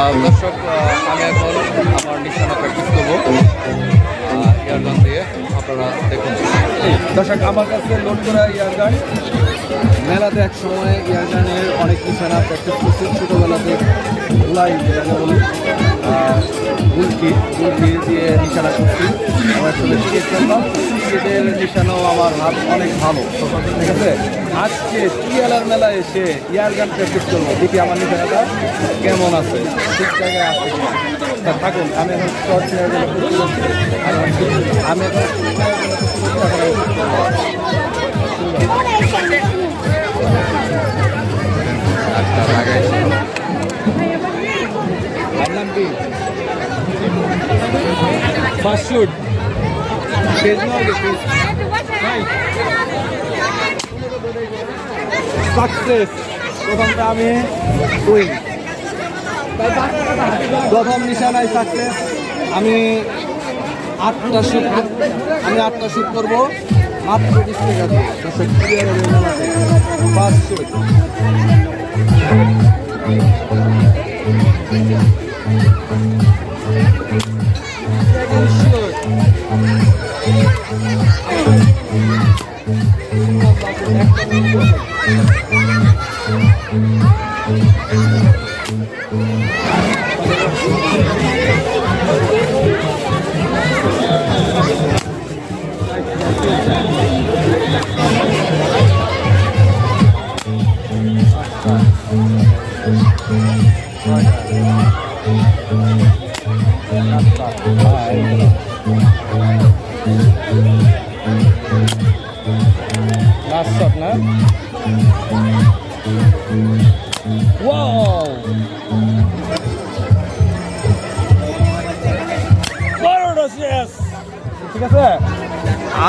দর্শক আমি এখন আমার নিশানা প্র্যাকটিস করব। ইয়ারগান দিয়ে আপনারা দেখুন। দর্শক আমার কাছে লোড করা ইয়ারগান মেলাতে এক সময় ইয়ারগানের অনেক নিশানা প্র্যাকটিস করছি। ছোটোবেলাতে গুলাই যেটাকে বলি। গুলকি গুলকি দিয়ে নিশানা করছি। আমার আসলে ক্রিকেট খেলতাম ক্রিকেটের নিশানাও আমার হাত অনেক ভালো। ঠিক আছে আজকে টিয়ালার মেলায় এসে ইয়ার গান প্র্যাকটিস করব। দেখি আমার নিশানাটা কেমন আছে, ঠিক জায়গায় আছে তা থাকুন, আমি এখন শর্ট। আমি ফার্স্ট শুট সাকসেস প্রথমটা আমি উইন প্রথম নিশানায় সাকসেস আমি আটটা শুট আমি আটটা শুট করব মাত্র শুট লাস্ট শট ওয়াও ঠিক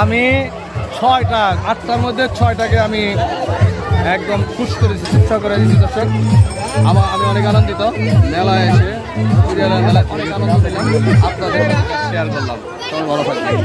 আমি ছয়টা, আটটার মধ্যে ছয়টাকে আমি একদম খুশ করেছি শিক্ষা করে দিয়েছি দর্শক। আমার আমি অনেক আনন্দিত। মেলায় এসে মেলায় অনেক আনন্দ দিলাম আপনাদের শেয়ার করলাম। সবাই ভালো থাকবেন।